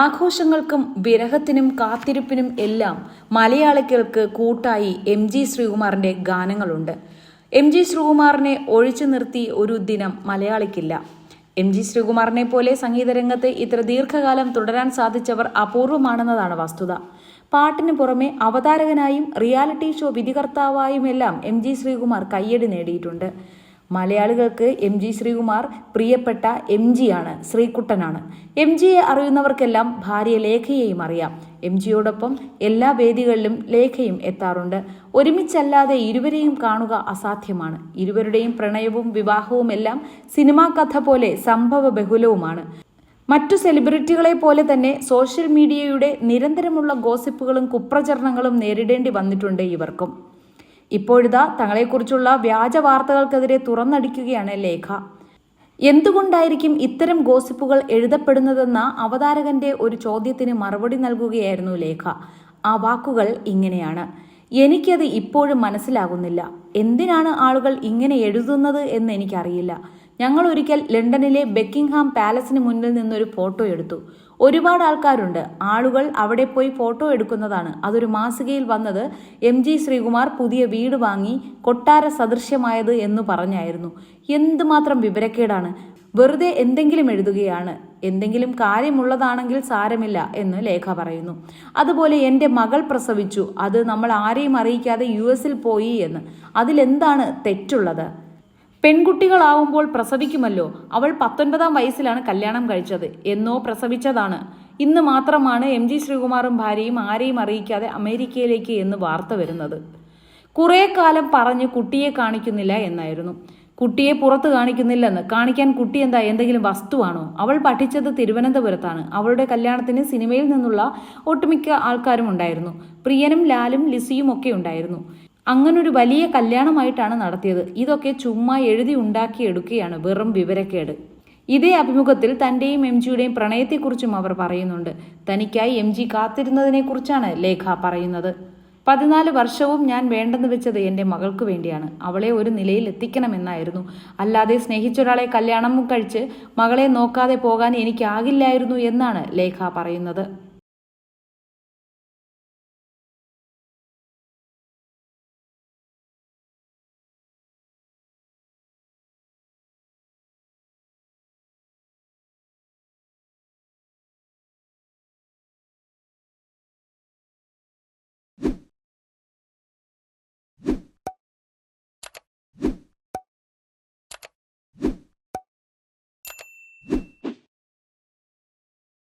ആഘോഷങ്ങൾക്കും വിരഹത്തിനും കാത്തിരിപ്പിനും എല്ലാം മലയാളികൾക്ക് കൂട്ടായി എം ജി ശ്രീകുമാറിന്റെ ഗാനങ്ങളുണ്ട്. എം ജി ശ്രീകുമാറിനെ ഒഴിച്ചു നിർത്തി ഒരു ദിനം മലയാളിക്കില്ല. എം ജി ശ്രീകുമാറിനെ പോലെ സംഗീതരംഗത്ത് ഇത്ര ദീർഘകാലം തുടരാൻ സാധിച്ചവർ അപൂർവമാണെന്നതാണ് വസ്തുത. പാട്ടിന് പുറമെ അവതാരകനായും റിയാലിറ്റി ഷോ വിധികർത്താവായുമെല്ലാം എം ജി ശ്രീകുമാർ കയ്യടി നേടിയിട്ടുണ്ട്. മലയാളികൾക്ക് എം ജി ശ്രീകുമാർ പ്രിയപ്പെട്ട എം ജിയാണ് ശ്രീകുട്ടനാണ്. എം ജിയെ അറിയുന്നവർക്കെല്ലാം ഭാര്യ ലേഖയെയും അറിയാം. എം ജിയോടൊപ്പം എല്ലാ വേദികളിലും ലേഖയും എത്താറുണ്ട്. ഒരുമിച്ചല്ലാതെ ഇരുവരെയും കാണുക അസാധ്യമാണ്. ഇരുവരുടെയും പ്രണയവും വിവാഹവും എല്ലാം സിനിമാ കഥ പോലെ സംഭവ ബഹുലവുമാണ്. മറ്റു സെലിബ്രിറ്റികളെ പോലെ തന്നെ സോഷ്യൽ മീഡിയയുടെ നിരന്തരമുള്ള ഗോസിപ്പുകളും കുപ്രചരണങ്ങളും നേരിടേണ്ടി വന്നിട്ടുണ്ട് ഇവർക്കും. ഇപ്പോഴിതാ തങ്ങളെക്കുറിച്ചുള്ള വ്യാജ വാർത്തകൾക്കെതിരെ തുറന്നടിക്കുകയാണ് ലേഖ. എന്തുകൊണ്ടായിരിക്കും ഇത്തരം ഗോസിപ്പുകൾ എഴുതപ്പെടുന്നതെന്ന അവതാരകന്റെ ഒരു ചോദ്യത്തിന് മറുപടി നൽകുകയായിരുന്നു ലേഖ. ആ വാക്കുകൾ ഇങ്ങനെയാണ്. എനിക്കത് ഇപ്പോഴും മനസ്സിലാകുന്നില്ല. എന്തിനാണ് ആളുകൾ ഇങ്ങനെ എഴുതുന്നത് എന്ന് എനിക്കറിയില്ല. ഞങ്ങൾ ഒരിക്കൽ ലണ്ടനിലെ ബെക്കിംഗ്ഹാം പാലസിന് മുന്നിൽ നിന്നൊരു ഫോട്ടോ എടുത്തു. ഒരുപാട് ആൾക്കാരുണ്ട്. ആളുകൾ അവിടെ പോയി ഫോട്ടോ എടുക്കുന്നതാണ്. അതൊരു മാസികയിൽ വന്നത് എം ജി ശ്രീകുമാർ പുതിയ വീട് വാങ്ങി കൊട്ടാര സദൃശ്യമായത് എന്ന് പറഞ്ഞായിരുന്നു. എന്തുമാത്രം വിവരക്കേടാണ്? വെറുതെ എന്തെങ്കിലും എഴുതുകയാണ്. എന്തെങ്കിലും കാര്യമുള്ളതാണെങ്കിൽ സാരമില്ല എന്ന് ലേഖ പറയുന്നു. അതുപോലെ എന്റെ മകൾ പ്രസവിച്ചു. അത് നമ്മൾ ആരെയും അറിയിക്കാതെ യു എസിൽ പോയി എന്ന്. അതിലെന്താണ് തെറ്റുള്ളത്? പെൺകുട്ടികളാവുമ്പോൾ പ്രസവിക്കുമല്ലോ. അവൾ പത്തൊൻപതാം വയസ്സിലാണ് കല്യാണം കഴിച്ചത്. എന്നോ പ്രസവിച്ചതാണ്. ഇന്ന് മാത്രമാണ് എം ജി ശ്രീകുമാറും ഭാര്യയും ആരെയും അറിയിക്കാതെ അമേരിക്കയിലേക്ക് എന്ന് വാർത്ത വരുന്നത്. കുറേ കാലം പറഞ്ഞ് കുട്ടിയെ കാണിക്കുന്നില്ല എന്നായിരുന്നു. കുട്ടിയെ പുറത്ത് കാണിക്കുന്നില്ലെന്ന്. കാണിക്കാൻ കുട്ടി എന്താ? എന്തെങ്കിലും വസ്തുവാണോ? അവൾ പഠിച്ചത് തിരുവനന്തപുരത്താണ്. അവളുടെ കല്യാണത്തിന് സിനിമയിൽ നിന്നുള്ള ഒട്ടുമിക്ക ആൾക്കാരും ഉണ്ടായിരുന്നു. പ്രിയനും ലാലും ലിസിയും ഒക്കെ ഉണ്ടായിരുന്നു. അങ്ങനൊരു വലിയ കല്യാണമായിട്ടാണ് നടത്തിയത്. ഇതൊക്കെ ചുമ്മാ എഴുതി ഉണ്ടാക്കിയെടുക്കുകയാണ് വെറും വിവരക്കേട്. ഇതേ അഭിമുഖത്തിൽ തന്റെയും എം ജിയുടെയും പ്രണയത്തെക്കുറിച്ചും അവർ പറയുന്നുണ്ട്. തനിക്കായി എം ജി കാത്തിരുന്നതിനെക്കുറിച്ചാണ് ലേഖ പറയുന്നത്. പതിനാല് വർഷവും ഞാൻ വേണ്ടെന്ന് വെച്ചത് എന്റെ മകൾക്ക് വേണ്ടിയാണ്. അവളെ ഒരു നിലയിൽ എത്തിക്കണമെന്നായിരുന്നു. അല്ലാതെ സ്നേഹിച്ചൊരാളെ കല്യാണം കഴിച്ച് മകളെ നോക്കാതെ പോകാൻ എനിക്കാകില്ലായിരുന്നു എന്നാണ് ലേഖ പറയുന്നത്.